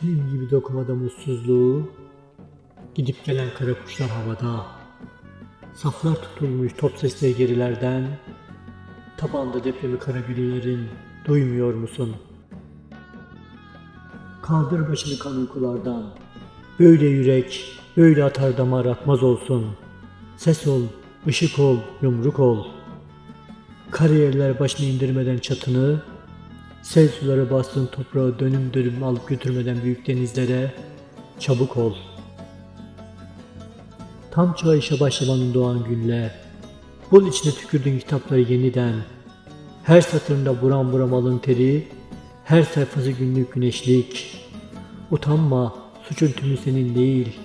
Kimin gibi dokumada mutsuzluğu, gidip gelen kara kuşlar havada. Saflar tutulmuş top sesleri gerilerden, tabanda depremi kara güllerin, duymuyor musun? Kaldır başını kan uykulardan, böyle yürek, böyle atar damar atmaz olsun. Ses ol, ışık ol, yumruk ol. Kariyerler başını indirmeden çatını, Sel suları bastığın toprağı dönüm dönüm alıp götürmeden büyük denizlere çabuk ol. Tam çağ işe başlamanın doğan günler. Bul içine tükürdüğün kitapları yeniden. Her satırında buram buram alın teri, her sayfası günlük güneşlik. Utanma, suçun tümü senin değil.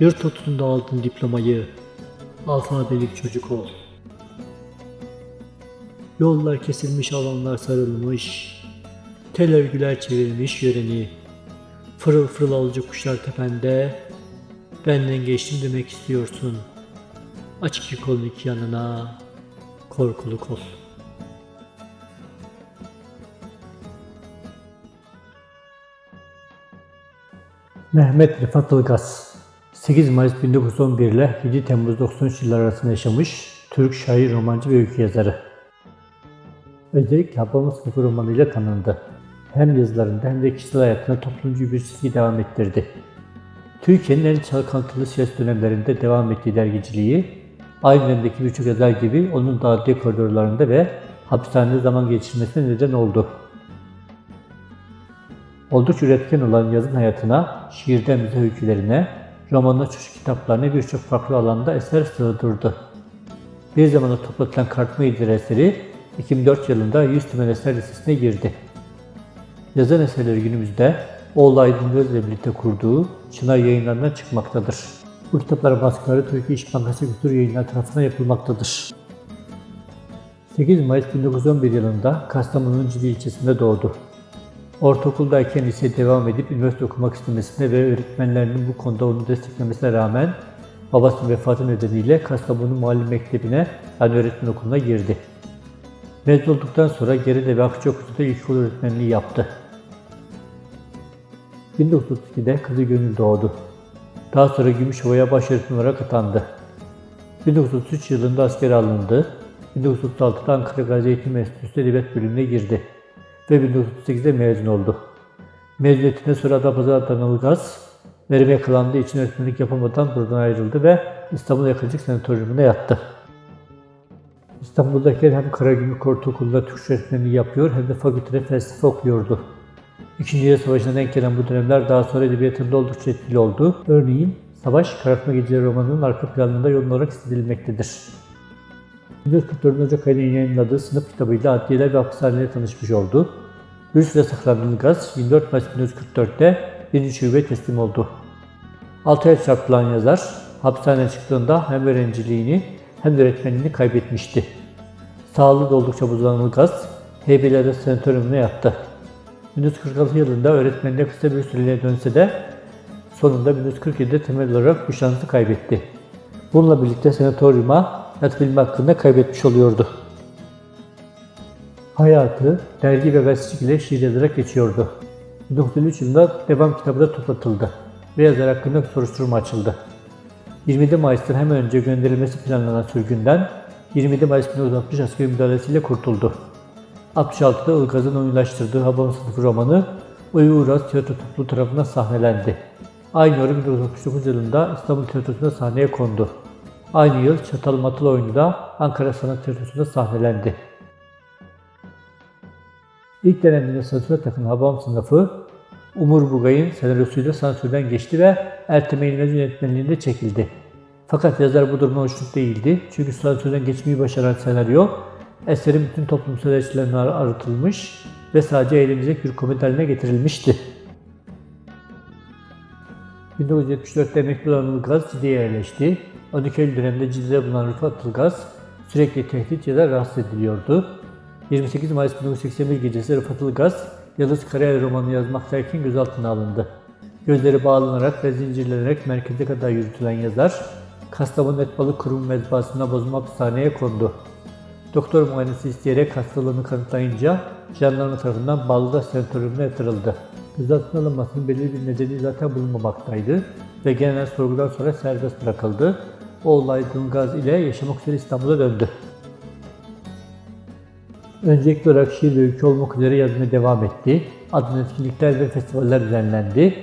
Yırt otunda aldın diplomayı. Alfabelik çocuk ol. Yollar kesilmiş alanlar sarılmış. Tel örgüler çevirmiş yöreni. Fırıl fırıl alıcı kuşlar tepende. Benden geçtim demek istiyorsun. Aç iki kolun iki yanına. Korkulu kol. Mehmet Rıfat Ilgaz 8 Mayıs 1911 ile 7 Temmuz 93 yılları arasında yaşamış Türk şair, romancı ve öykü yazarı. Özellikle Hababam sınıfı romanıyla tanındı. Hem yazılarında hem de kişisel hayatına toplumcu bir çizgi devam ettirdi. Türkiye'nin en çalkantılı siyasi dönemlerinde devam ettiği dergiciliği, aynı dönemdeki birçok yazar gibi onun da koridorlarında ve hapishanede zaman geçirmesine neden oldu. Oldukça üretken olan yazın hayatına, şiirden bize öykülerine, romanına çocuk kitaplarına birçok farklı alanda eser sığdırdı. Bir zamanda toplatılan Kartma İdil eseri 2004 yılında 100 tümen eser listesine girdi. Yazan eserleri günümüzde oğlu Aydın Göz'le birlikte kurduğu Çınar yayınlarından çıkmaktadır. Bu kitapların baskıları Türkiye İş Bankası Kültür Yayınları tarafından yapılmaktadır. 8 Mayıs 1911 yılında Kastamonu'nun Cili ilçesinde doğdu. Ortaokuldayken liseye devam edip üniversite okumak istemesine ve öğretmenlerinin bu konuda onu desteklemesine rağmen babasının vefatı nedeniyle Kastamonu Mahalle Mektebi'ne yani öğretmen okuluna girdi. Mezun olduktan sonra Geride ve Akçaokulu'da ilkokul öğretmenliği yaptı. 1932'de kızı Gönül doğdu. Daha sonra Gümüşova'ya baş öğretmen olarak atandı. 1933 yılında askere alındı. 1936'da Ankara Gazi Eğitim Enstitüsü Edebiyat Bölümüne girdi ve 1938'de mezun oldu. Mezuniyetinden sonra Adapazarı Ilgaz, verime yakalandığı için öğretmenlik yapamadan buradan ayrıldı ve İstanbul Yakıncılık Sanatoryumuna yattı. İstanbul'dayken hem Karagümrük Ortaokulu'nda Türkçe öğretmenliği yapıyor hem de fakültede felsefe okuyordu. İkinci Dünya Savaşı'na denk gelen bu dönemler daha sonra edebiyatında oldukça etkili oldu. Örneğin Savaş, Karartma Geceleri romanının arka planında yoğun olarak hissedilmektedir. 1944 Ocak ayında yayınladığı sınıf kitabıyla adliyeler ve hapishanelere tanışmış oldu. Bir süre saklanan Gaz, 24 Mayıs 1944'te birinci şube teslim oldu. 6 ay çarpılan yazar, hapishaneden çıktığında hem öğrenciliğini hem de öğretmenliğini kaybetmişti. Sağlığı da oldukça bozulan Ilgaz, Heybeliada Sanatoryumuna yattı. 1946 yılında öğretmenliğe kısa bir süreliğine dönse de sonunda 1947'de temel olarak bu şansı kaybetti. Bununla birlikte sanatoryuma yatabilme hakkında kaybetmiş oluyordu. Hayatı dergi ve gazetecilik ile şiir yazarak geçiyordu. 1953 yılında devam kitabı da toplatıldı ve yazar hakkında soruşturma açıldı. 27 Mayıs'tan hemen önce gönderilmesi planlanan sürgünden 27 Mayıs 1960 askeri müdahalesiyle kurtuldu. 66'da Ilgaz'ın oyunlaştırdığı Hababam sınıfı romanı Uyu Uğraz Tiyatro Topluluğu tarafından sahnelendi. Aynı yıl 1969 yılında İstanbul Tiyatrosu'nda sahneye kondu. Aynı yıl Çatal Matal oyunu da Ankara Sanat Tiyatrosu'nda sahnelendi. İlk döneminde sansüre takılan Hababam sınıfı Umur Bugay'ın senaryosuyla sansürden geçti ve Ertem Eğilmez yönetmenliğinde çekildi. Fakat yazar bu duruma hoşnut değildi. Çünkü sansürden geçmeyi başaran senaryo eserin bütün toplumsal eleştirilerine arıtılmış ve sadece eğlenecek bir komedi haline getirilmişti. 1974'te emekli olan Ilgaz Cide'ye yerleşti. 12 Eylül döneminde Cide'de bulunan Rıfat Ilgaz sürekli tehdit ya da rahatsız ediliyordu. 28 Mayıs 1981 gecesi Rıfat Ilgaz, Yıldız Karayel romanı yazmaktayken gözaltına alındı. Gözleri bağlanarak ve zincirlenerek merkeze kadar yürütülen yazar, Kastamonu Etbalı Kurum Mezbası'na bozulma hapishaneye kondu. Doktor muayenesi isteyerek hastalığını kanıtlayınca jandarma tarafından Bağlı'da sanatoryumuna yatırıldı. Gözaltına alınmasının belirli bir nedeni zaten bulunmamaktaydı ve genel sorgudan sonra serbest bırakıldı. O olay Dungaz ile yaşamak üzere İstanbul'a döndü. Öncelikli olarak şiir ve ülke olmak üzere yazmaya devam etti. Adına etkinlikler ve festivaller düzenlendi.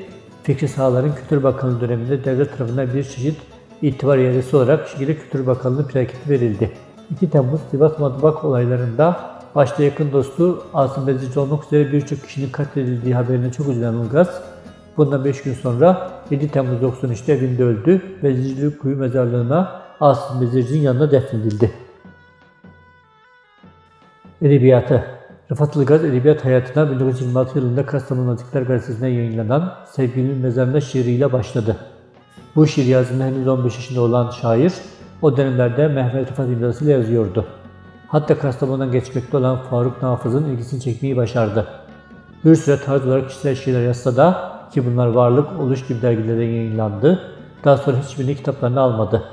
Fikri Sahaların Kültür Bakanlığı döneminde devlet tarafından bir çeşit itibar yerlisi olarak Şiir'e Kültür Bakanlığı plaketi verildi. 2 Temmuz Sivas Matbak olaylarında başta yakın dostu Asım Bezici olmak üzere birçok kişinin katledildiği haberine çok üzülen Ilgaz, bundan 5 gün sonra 7 Temmuz 93'te evinde öldü ve Zicili Kuyu Mezarlığı'na Asım Bezirci'nin yanına defnedildi. Edebiyatı Rıfat Ilgaz edebiyat hayatına 1926 yılında Kastamonu Nazikler Gazetesi'nde yayınlanan Sevgilinin Mezarında şiiriyle başladı. Bu şiir yazımında henüz 15 yaşında olan şair, o dönemlerde Mehmet Rıfat imzasıyla yazıyordu. Hatta Kastamonu'dan geçmekte olan Faruk Nafız'ın ilgisini çekmeyi başardı. Bir süre tarz olarak kişisel şiirler yazsa da ki bunlar Varlık, Oluş gibi dergilerde yayınlandı, daha sonra hiçbirini kitaplarına almadı.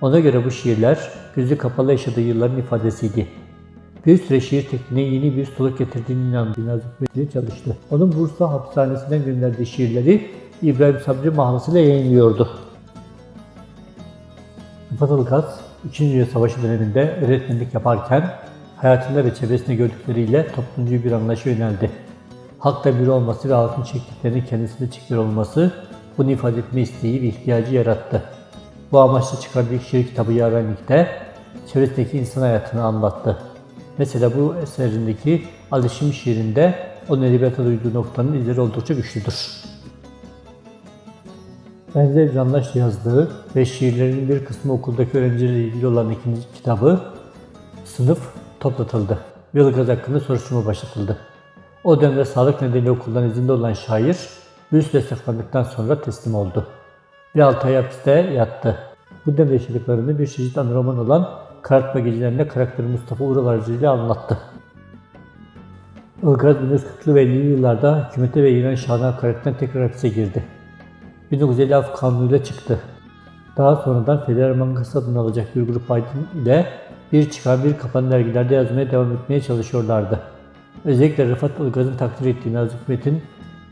Ona göre bu şiirler gözü kapalı yaşadığı yılların ifadesiydi. Bir süre şiir tekniğine yeni bir soluk getirdiğine inandığı Nazım Hikmet'le çalıştı. Onun Bursa hapishanesinden gönderdiği şiirleri İbrahim Sabri mahlasıyla yayınlıyordu. Ilgaz, 2. Dünya Savaşı döneminde öğretmenlik yaparken hayatında ve çevresinde gördükleriyle toplumcu bir anlayışa yöneldi. Halkla bir olması ve halkın çektiklerini kendisinde çekiyor olması bunu ifade etme isteği ve ihtiyacı yarattı. Bu amaçla çıkardığı şiir kitabı Yarenlik'te çevresindeki insan hayatını anlattı. Mesela bu eserindeki Alışım şiirinde onun edebiyata duyduğu noktanın izleri oldukça güçlüdür. Bir anlayışla yazdığı ve şiirlerinin bir kısmı okuldaki öğrencilerle ilgili olan ikinci kitabı Sınıf toplatıldı. Yılgaz hakkında soruşturma başlatıldı. O dönemde sağlık nedeniyle okuldan izinde olan şair, süre saklandıktan sonra teslim oldu. Bir altı ay hapiste yattı. Bu dönemde yaşadıklarını bir çeşit roman olan Karartma Gecelerinde karakteri Mustafa Ural aracılığıyla anlattı. Ilgaz 1940'lı ve 50'li yıllarda hükümete ve İran Şah'ına hakaretten tekrar hapise girdi. 1950 Af Kanunu'yla çıktı. Daha sonradan Federal Bankası adını alacak bir grup aydın ile bir çıkan bir kapanan dergilerde yazmaya devam etmeye çalışıyorlardı. Özellikle Rıfat Ilgaz'ın takdir ettiği Nazım Hikmet'in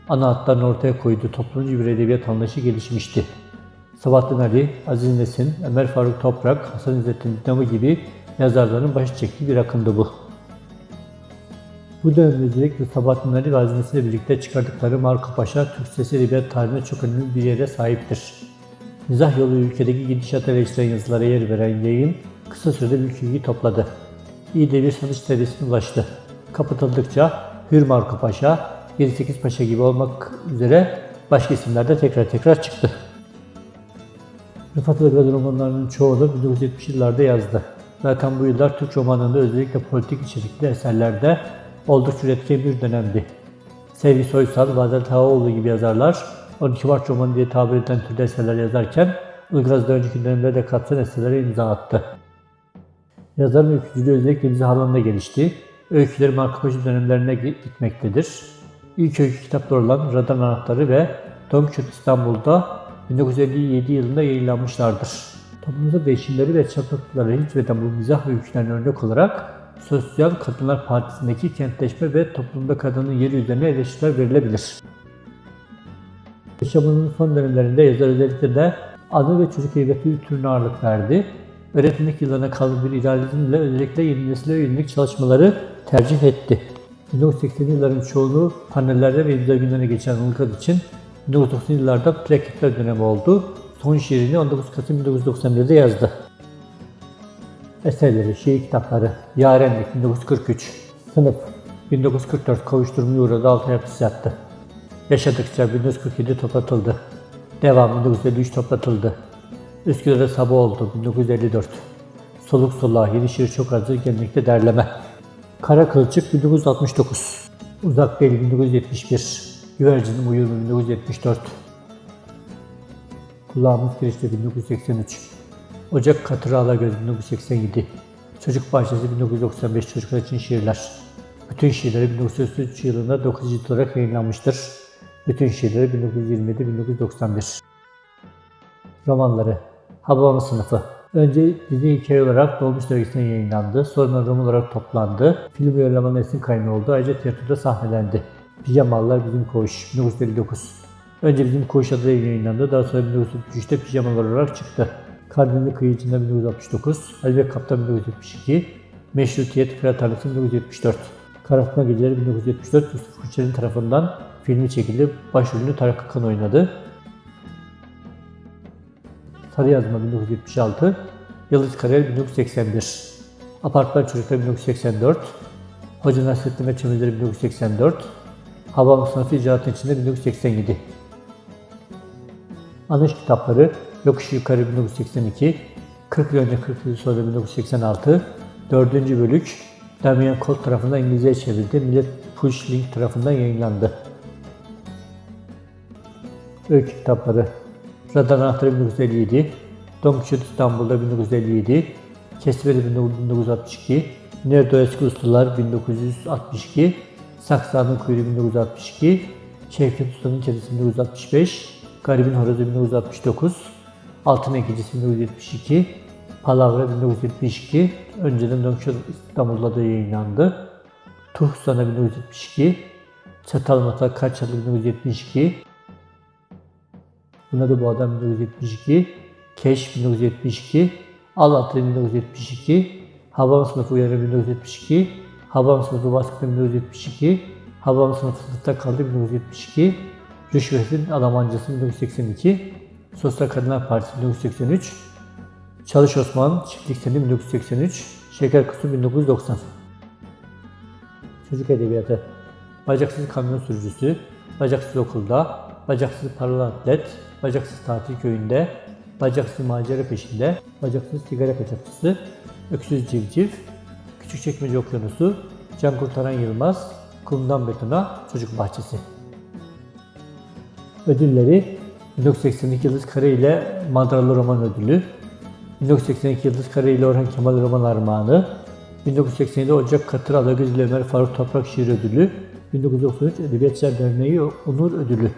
ana hatlarını ortaya koyduğu toplumcu bir edebiyat anlayışı gelişmişti. Sabahattin Ali, Aziz Nesin, Ömer Faruk Toprak, Hasan İzzettin Dinamo gibi yazarların başı çektiği bir akımdı bu. Bu dönemde özellikle Sabahattin Ali Nesin'le birlikte çıkardıkları Marco Paşa, Türk Sesi Edebiyat tarihinde çok önemli bir yere sahiptir. Mizah yolu ülkedeki gidişata eleştiren yazılara yer veren yayın kısa sürede büyük ilgi topladı. İyi de bir satış seviyesine ulaştı. Kapatıldıkça Hür Marco Paşa, 7-8 Paşa gibi olmak üzere başka isimler de tekrar tekrar çıktı. Rıfat Ilgaz romanlarının çoğunu 1970 yıllarda yazdı. Zaten bu yıllar Türk romanında özellikle politik içerikli eserlerde oldukça üretken bir dönemdi. Sevgi Soysal, Vazel Tağoğlu gibi yazarlar 12 Mart romanı diye tabir edilen türde eserler yazarken Ilgaz da önceki dönemlerde de kapsayan eserlere imza attı. Yazarın öykücülüğü özellikle mizah alanında gelişti. Öyküleri Marco Paşa dönemlerine gitmektedir. İlk öykü kitapları olan Radar Anahtarı ve Don Quixote İstanbul'da 1957 yılında yayınlanmışlardır. Toplumda değişimleri ve çarpıklıkları hicveden bu mizah öykülerine örnek olarak Sosyal Kadınlar Partisi'ndeki kentleşme ve toplumda kadının yeri üzerine eleştiriler verilebilir. Yaşamının son dönemlerinde yazar özellikle de anı ve çocuk edebiyatı türüne ağırlık verdi. Öğretmenlik yıllarına kalıp bir idealizmle özellikle yeni nesile yönelik çalışmaları tercih etti. 1980'li yılların çoğunu panellerde ve imza günlerine geçen Ilgaz için 1990'lı yıllarda plaketler dönemi oldu. Son şiirini 19 Kasım 1991'de yazdı. Eserleri, şiir kitapları, Yarenlik 1943, Sınıf 1944 kavuşturmaya uğradı 6 ay hapis yattı. Yaşadıkça 1947 toplatıldı. Devam 1953 toplatıldı. Üsküdar'da sabah oldu 1954. Soluk soluğa yeni şiir çok hazır gelinlikte derleme. Kara Kılçık 1969. Uzak değil 1971. Güvercinin Uyumu 1974. Kulağımız Kirişte 1983. Ocak Katırı Alagöz 1987. Çocuk Bahçesi 1995 çocuklar için şiirler. Bütün şiirleri 1933 yılında 9 cilt olarak yayınlanmıştır. Bütün şiirleri 1927-1991. Romanları Hababam Sınıfı Önce dizi hikaye olarak Dolmuş Dergisi'ne yayınlandı. Sonra roman olarak toplandı. Film uyarlamalı esin kaynağı oldu. Ayrıca tiyatroda sahnelendi. Pijamalılar Bizim Koğuş 1959. Önce Bizim Koğuş adıyla yayınlandı. Daha sonra 1973'te Pijamalar olarak çıktı. Kardinali Kıyıcı'nda 1969, Halil Kaptan 1972, Meşrutiyet Kıraathanesi 1974. Karartma Geceleri 1974 Yusuf Kuşçer'in tarafından filmi çekildi. Başrolünü Tarık Akan oynadı. Sarı Yazma 1976, Yıldız Kariyer 1981, Apartman Çocukları 1984, Hoca Nasrettin ve Çömezleri 1984, Hava Sınıfı İcraatın içinde 1987. Anış kitapları Yokuş Yukarı 1982, 40 yıl önce 40 yıl sonra 1986, 4. bölük Damien Colt tarafından İngilizce'ye çevrildi. Millet Push Link tarafından yayınlandı. Öykü kitapları Radar Anahtarı 1957, Don Quixote İstanbul'da 1957, Kesmeli 1962, Nerede Eski Ustalar 1962, Saksa'nın Kuyruğu 1962, Şevket Usta'nın Kedisi 1965, Garibin Horozu 1969, Altın Ekicisi 1972, Palavra 1972, önceden Quixote İstanbul'da da yayınlandı. Tuhsana 1972, Çatal Mata Kaçalı 1972, Buna da bu adam 1972, Keş 1972, Al Atlı 1972, Havan Sınıfı Uyarı 1972, Havan Sınıfı Baskı 1972, Havan Sınıfı Sınıfta Kaldı 1972, Rüşvetin Alamancası 1982, Sosyal Kadınlar Partisi 1983, Çalış Osman Çiftlik Seni 1983, Şeker Kusu 1990. Çocuk Edebiyatı Bacaksız kamyon sürücüsü, bacaksız okulda, bacaksız paralı atlet, bacaksız tatil köyünde, bacaksız macera peşinde, bacaksız sigara kaçakçısı, öksüz civciv, küçükçekmece okyanusu, can kurtaran Yılmaz, kumdan betona, çocuk bahçesi. Ödülleri 1982 Yıldız Kare ile Madralı Roman Ödülü, 1982 Yıldız Kare ile Orhan Kemal Roman Armağanı, 1987 Ocak Katır Alagöz Ömer Faruk Toprak Şiir Ödülü, 1993 Edebiyatçılar Derneği Onur Ödülü.